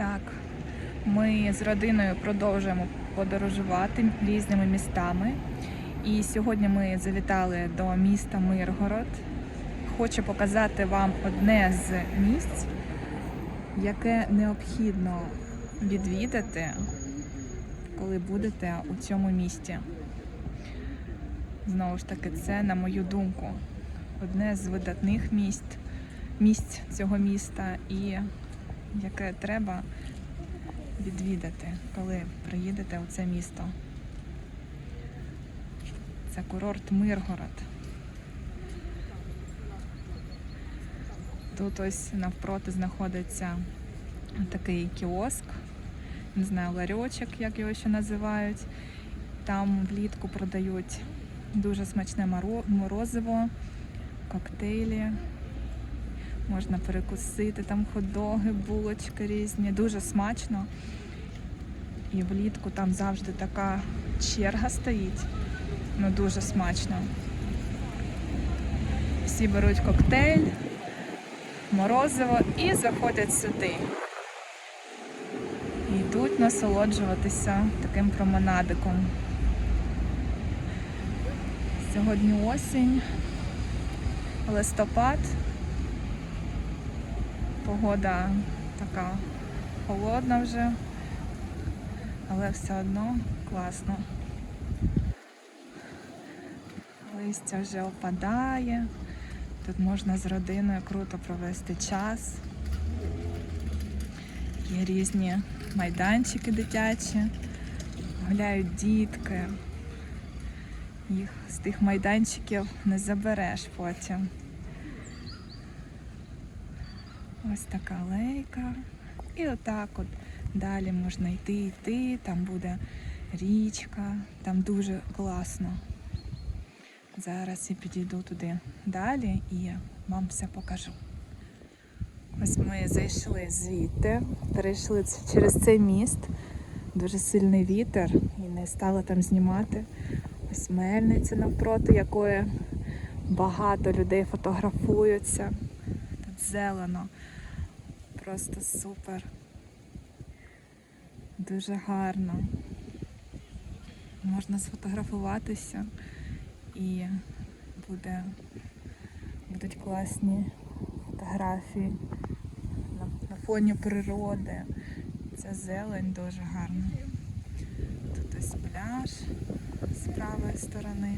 Так, ми з родиною продовжуємо подорожувати різними містами. І сьогодні ми завітали до міста Миргород. Хочу показати вам одне з місць, яке необхідно відвідати, коли будете у цьому місті. Знову ж таки, це, на мою думку, одне з видатних місць, місць цього міста і яке треба відвідати, коли приїдете у це місто. Це курорт Миргород. Тут ось навпроти знаходиться такий кіоск, не знаю, ларьочок, як його ще називають. Там влітку продають дуже смачне морозиво, коктейлі. Можна перекусити, там хот-доги, булочки різні, дуже смачно. І влітку там завжди така черга стоїть. Ну дуже смачно. Всі беруть коктейль, морозиво і заходять сюди. І йдуть насолоджуватися таким променадиком. Сьогодні осінь, листопад. Погода така холодна вже, але все одно класно. Листя вже опадає. Тут можна з родиною круто провести час. Є різні майданчики дитячі, гуляють дітки. Їх з тих майданчиків не забереш потім. Ось така лейка. І отак от далі можна йти, йти, там буде річка, там дуже класно. Зараз я підійду туди далі і вам все покажу. Ось ми зайшли звідти, перейшли через цей міст. Дуже сильний вітер і не стала там знімати. Ось мельниця навпроти, якої багато людей фотографуються. Тут зелено. Просто супер. Дуже гарно. Можна сфотографуватися і буде, будуть класні фотографії на, на фоні природи. Ця зелень дуже гарна. Тут ось пляж з правої сторони.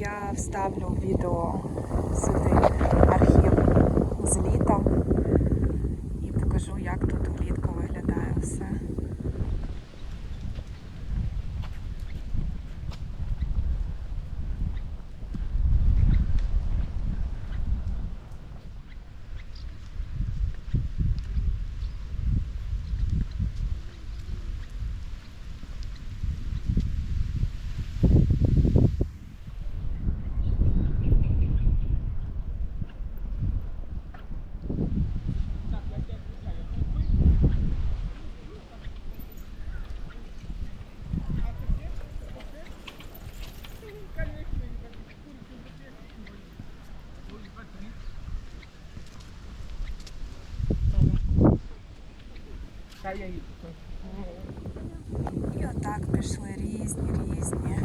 Я вставлю відео сюди архів з літа і покажу, як тут влітку виглядає все. І отак пішли різні різні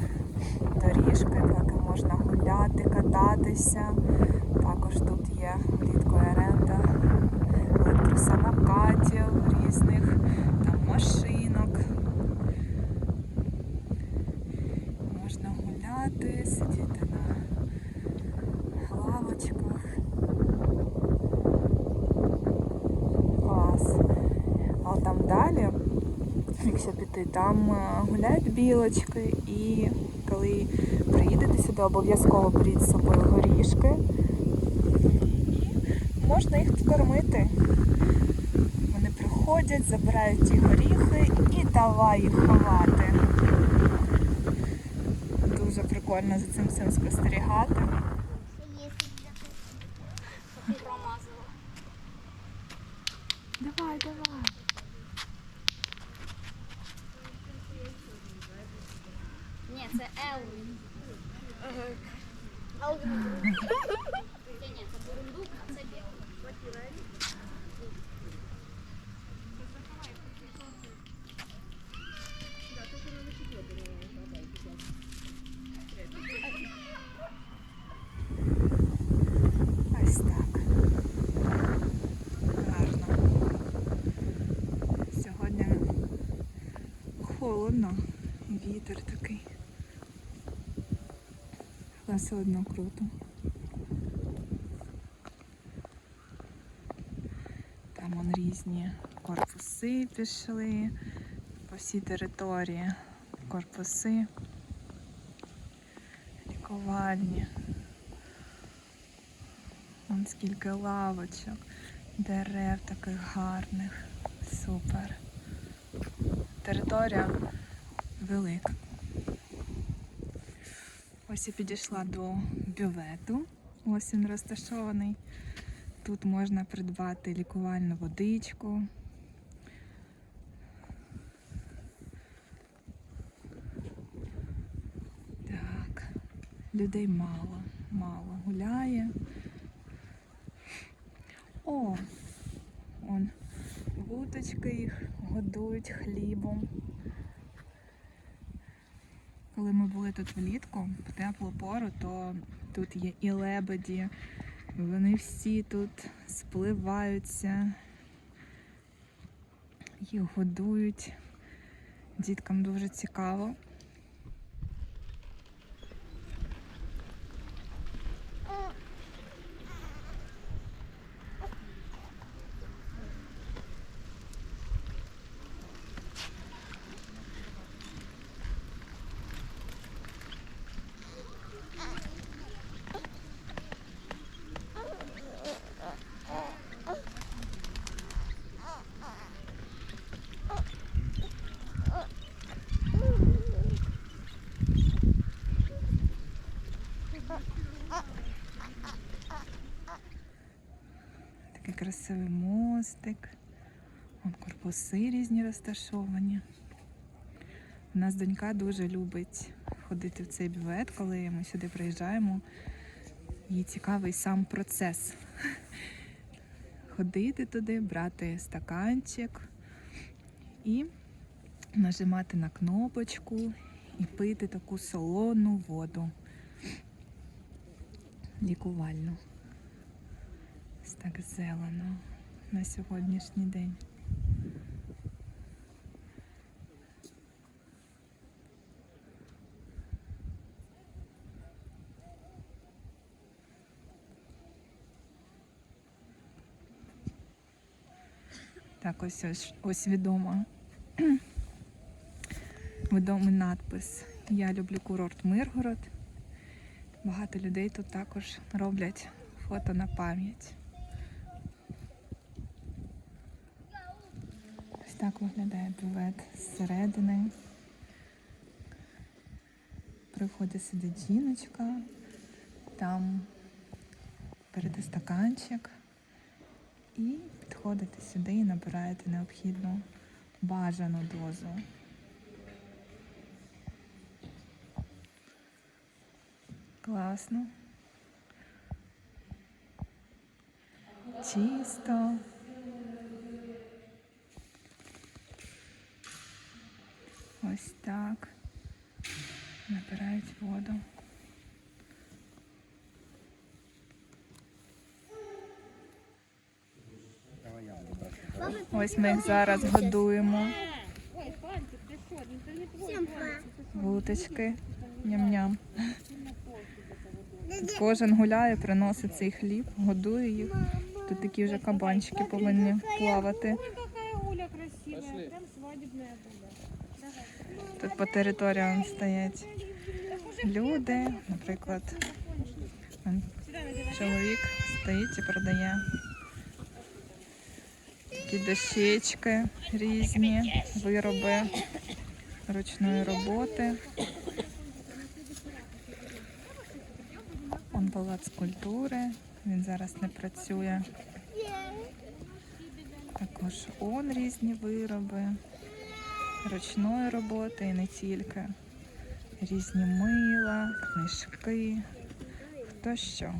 доріжки, поки можна гуляти, кататися. Також тут є влітку оренда електросамокатів різних, там машинок. Можна гуляти, сидіти на лавочках. Клас. Якщо піти, там е, гуляють білочки, і коли приїдете сюди, обов'язково беріть з собою горішки. І можна їх кормити. Вони приходять, забирають ті горіхи і давай їх ховати. Дуже прикольно за цим всім спостерігати. Промазала. Давай, давай. Ні, це Елвін. Ні, ні, це бурундук, а це білий. Ось так. Гарно. Сьогодні холодно, вітер такий. Але все одно круто. Там вон різні корпуси пішли по всій території. Корпуси, лікувальні. Вон скільки лавочок, дерев таких гарних. Супер. Територія велика. Ось я підійшла до бювету. Ось він розташований. Тут можна придбати лікувальну водичку. Так, людей мало, мало гуляє. О, он вуточки їх годують хлібом. Коли ми були тут влітку, в теплу пору, то тут є і лебеді. Вони всі тут спливаються, їх годують. Діткам дуже цікаво. Такий красивий мостик. Вон корпуси різні розташовані. У нас донька дуже любить ходити в цей бювет, коли ми сюди приїжджаємо. Їй цікавий сам процес. Ходити туди, брати стаканчик і нажимати на кнопочку і пити таку солону воду лікувальну. Ось так зелено на сьогоднішній день. Так, ось ось, ось відома. Відомий надпис Я люблю курорт Миргород. Багато людей тут також роблять фото на пам'ять. Ось так виглядає бювет зсередини. При вході сидить жіночка, там берете стаканчик і підходите сюди і набираєте необхідну бажану дозу. Класно. Чисто. Ось так. Набирають воду. Ось ми їх зараз годуємо. Вуточки. Ням-ням. Кожен гуляє, приносить цей хліб, годує їх. Тут такі вже кабанчики повинні плавати. Тут по територіям стоять люди, наприклад, чоловік стоїть і продає такі дощечки різні, вироби ручної роботи. Палац культури, він зараз не працює. Також он різні вироби ручної роботи і не тільки. Різні мила, книжки. то що.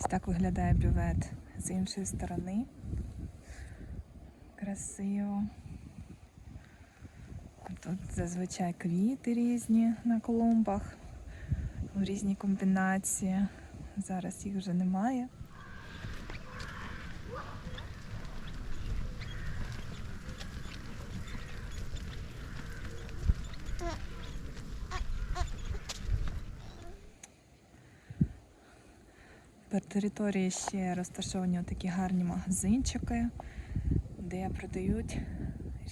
Ось так виглядає бювет з іншої сторони. Красиво. Тут зазвичай квіти різні на клумбах, в різні комбінації. Зараз їх вже немає. По території ще розташовані такі гарні магазинчики, де продають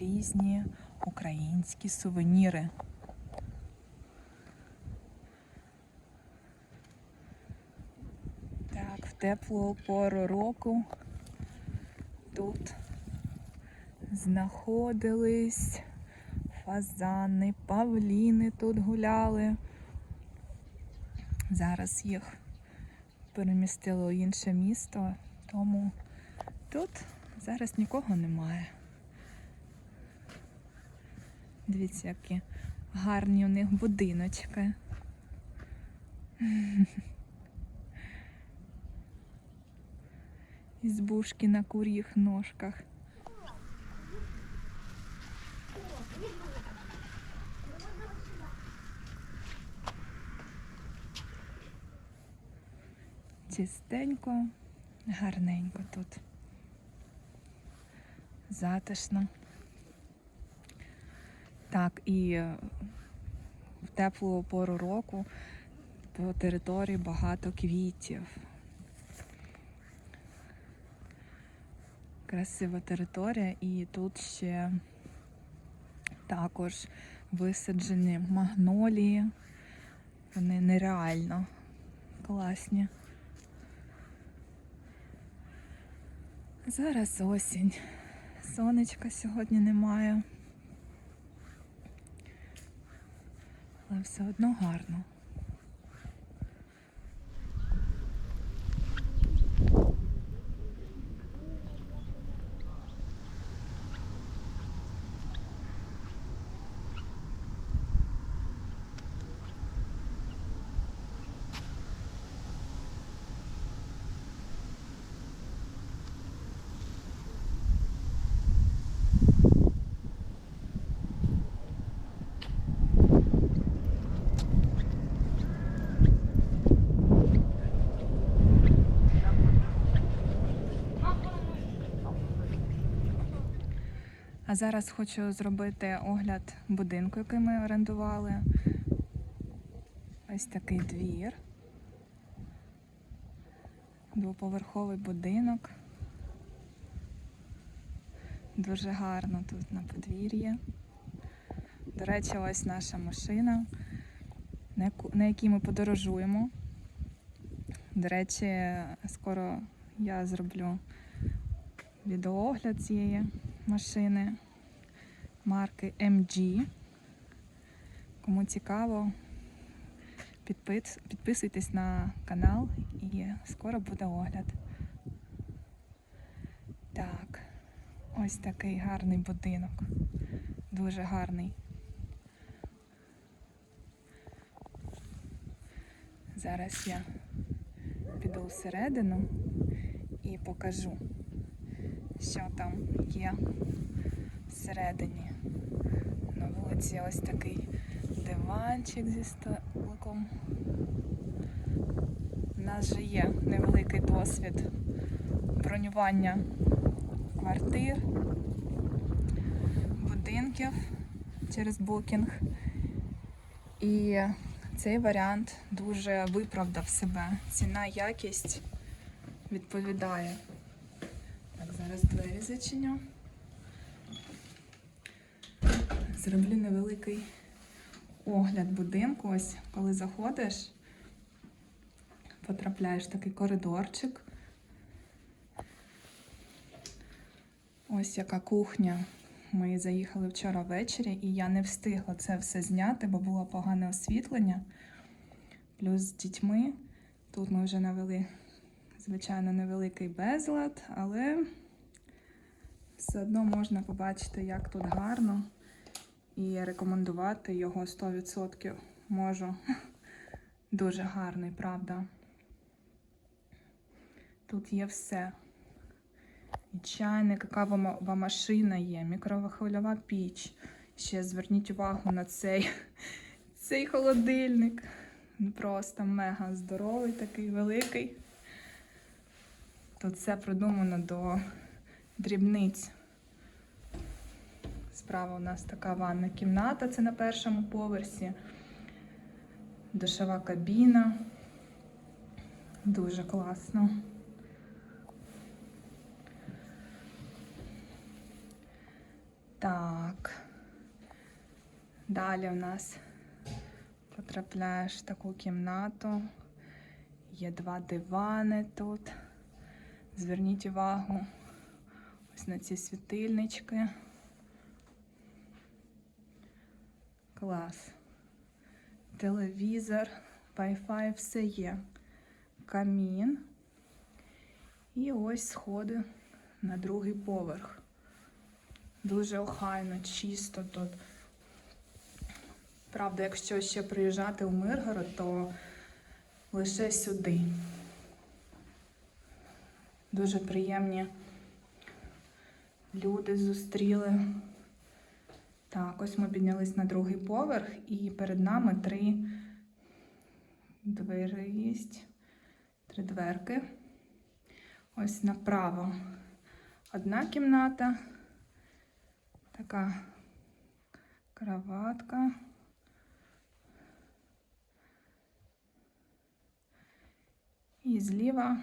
різні українські сувеніри. Так, в теплу пору року тут знаходились фазани, павліни тут гуляли. Зараз їх перемістили у інше місто, тому тут зараз нікого немає. Дивіться, які гарні у них будиночки. Ізбушки на кур'їх ножках. Чистенько, гарненько тут. Затишно. Так, і е, в теплу пору року по території багато квітів. Красива територія, і тут ще також висаджені магнолії. Вони нереально класні. Зараз осінь. Сонечка сьогодні немає. Але все одно гарно. А зараз хочу зробити огляд будинку, який ми орендували. Ось такий двір. Двоповерховий будинок. Дуже гарно тут на подвір'ї. До речі, ось наша машина, на якій ми подорожуємо. До речі, скоро я зроблю відеоогляд цієї машини марки MG. Кому цікаво, підпис- підписуйтесь на канал і скоро буде огляд. Так, ось такий гарний будинок. Дуже гарний. Зараз я піду всередину і покажу, що там є всередині. На вулиці ось такий диванчик зі столиком. У нас же є невеликий досвід бронювання квартир, будинків через букінг. І цей варіант дуже виправдав себе. Ціна, якість відповідає. Зараз двері зачиню. Зроблю невеликий огляд будинку. Ось, коли заходиш, потрапляєш в такий коридорчик. Ось яка кухня. Ми заїхали вчора ввечері, і я не встигла це все зняти, бо було погане освітлення. Плюс з дітьми. Тут ми вже навели, звичайно, невеликий безлад, але все одно можна побачити, як тут гарно і рекомендувати його 100% можу. Дуже гарний, правда. Тут є все. І чайник, кавова машина є, мікрохвильова піч. Ще зверніть увагу на цей, цей холодильник. Він Просто мега здоровий, такий великий. Тут все продумано до дрібниць. Справа у нас така ванна кімната, це на першому поверсі. Душова кабіна. Дуже класно. Так. Далі у нас потрапляєш в таку кімнату. Є два дивани тут. Зверніть увагу на ці світильнички. Клас. Телевізор, Wi-Fi, все є. Камін. І ось сходи на другий поверх. Дуже охайно, чисто тут. Правда, якщо ще приїжджати у Миргород, то лише сюди. Дуже приємні люди зустріли. Так, ось ми піднялись на другий поверх, і перед нами три двері є. Три дверки. Ось направо одна кімната, така кроватка. І зліва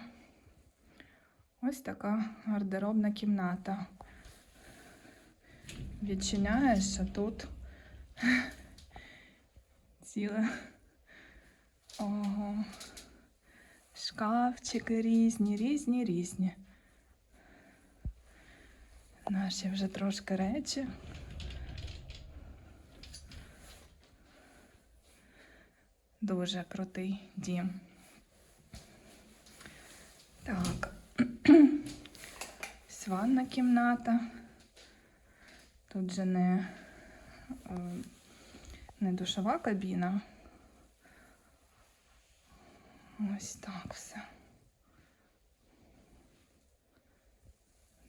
ось така гардеробна кімната. Відчиняєш, а тут ціле ого, шкафчики різні, різні, різні. Наші вже трошки речі. Дуже крутий дім. Так. Ось ванна кімната. Тут же не, е, не душова кабіна. Ось так все.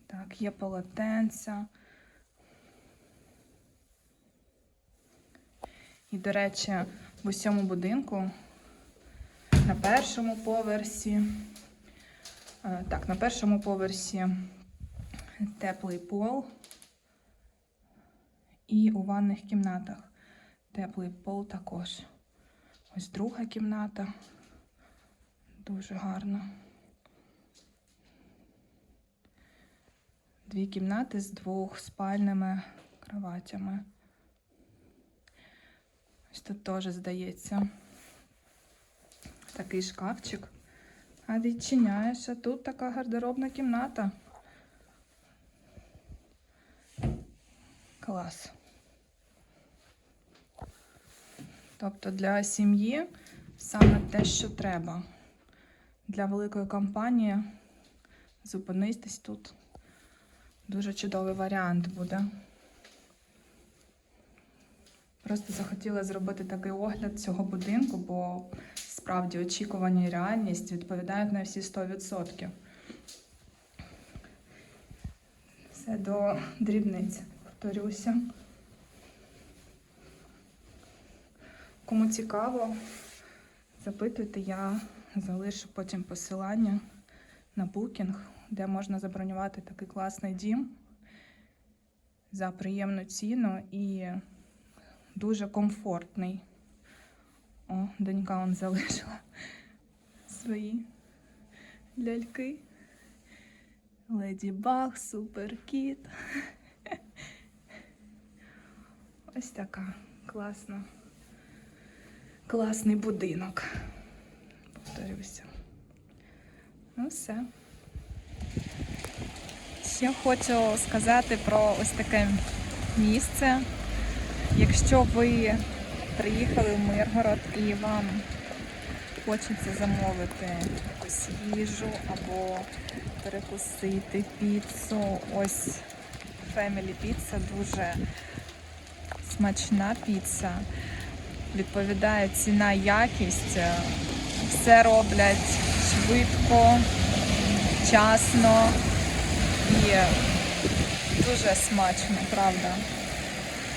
Так, є полотенця. І, до речі, в усьому будинку на першому поверсі. е, Так, на першому поверсі теплий пол. І у ванних кімнатах теплий пол також. Ось друга кімната. Дуже гарно. Дві кімнати з двох спальними кроватями. Ось тут теж здається такий шкафчик. А відчиняєш, а тут така гардеробна кімната. Клас. Тобто для сім'ї саме те, що треба. Для великої компанії зупинитись тут. Дуже чудовий варіант буде. Просто захотіла зробити такий огляд цього будинку, бо справді очікування і реальність відповідають на всі 100%. Все до дрібниць, повторюся. Кому цікаво, запитуйте, я залишу потім посилання на букінг, де можна забронювати такий класний дім за приємну ціну і дуже комфортний. О, донька он залишила свої ляльки. Леді Баг, Суперкіт. Ось така класна. Класний будинок. Повторюся. Ну, все. Ще хочу сказати про ось таке місце. Якщо ви приїхали в Миргород і вам хочеться замовити якусь їжу або перекусити піцу, ось Family Pizza дуже смачна піца. Відповідає ціна, якість. Е, Все роблять швидко, вчасно і дуже смачно, правда.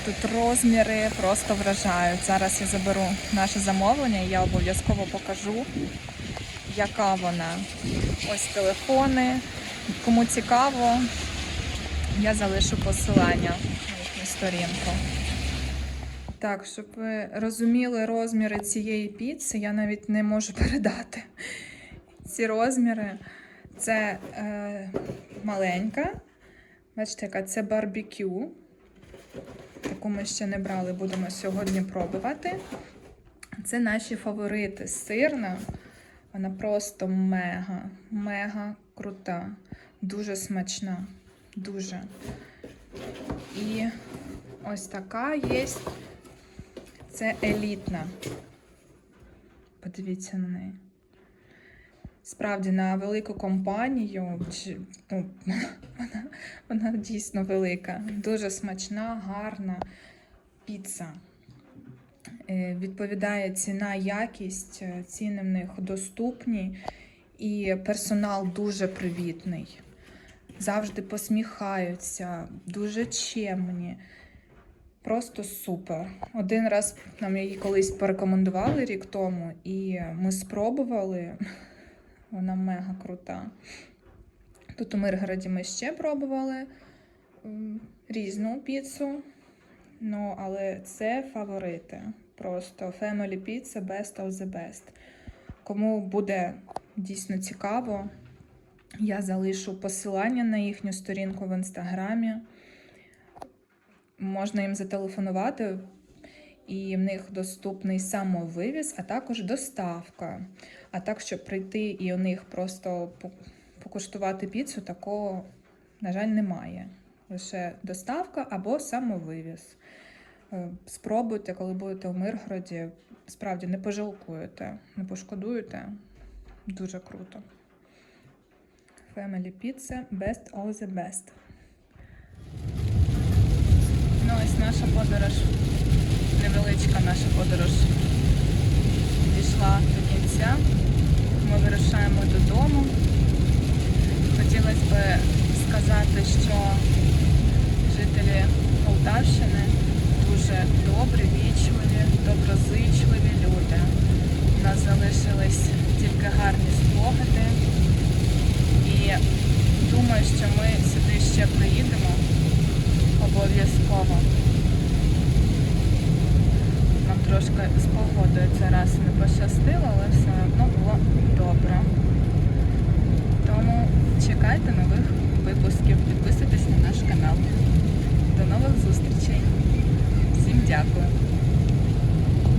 Тут розміри просто вражають. Зараз я заберу наше замовлення і я обов'язково покажу, яка вона. Ось телефони. Кому цікаво, я залишу посилання на їхню сторінку. Так, щоб ви розуміли розміри цієї піци, я навіть не можу передати. Ці розміри це е, маленька. Бачите, яка це барбекю. Таку ми ще не брали, будемо сьогодні пробувати. Це наші фаворити. Сирна. Вона просто мега, мега крута. Дуже смачна. Дуже. І ось така є. Це елітна. Подивіться на неї. Справді, на велику компанію, ну, вона, вона дійсно велика. Дуже смачна, гарна піца. Е, Відповідає ціна, якість, е, ціни в них доступні, і персонал дуже привітний. Завжди посміхаються, дуже чемні. Просто супер. Один раз нам її колись порекомендували рік тому, і ми спробували. Вона мега крута. Тут у Миргороді ми ще пробували різну піцу. Ну, але це фаворити. Просто Family Pizza Best of the Best. Кому буде дійсно цікаво, я залишу посилання на їхню сторінку в інстаграмі. Можна їм зателефонувати, і в них доступний самовивіз, а також доставка. А так, щоб прийти і у них просто покуштувати піцу, такого, на жаль, немає. Лише доставка або самовивіз. Е, Спробуйте, коли будете в Миргороді, справді не пожалкуєте, не пошкодуєте. Дуже круто. Family Pizza Best of the Best. Ось наша подорож, невеличка наша подорож дійшла до кінця. Ми вирушаємо додому. Хотілося б сказати, що жителі Полтавщини дуже добрі, вічливі, доброзичливі люди. У нас залишились тільки гарні спогади. І думаю, що ми сюди ще приїдемо обов'язково. Нам трошки з погодою це раз не пощастило, але все одно було добре. Тому чекайте нових випусків, підписуйтесь на наш канал. До нових зустрічей. Всім дякую.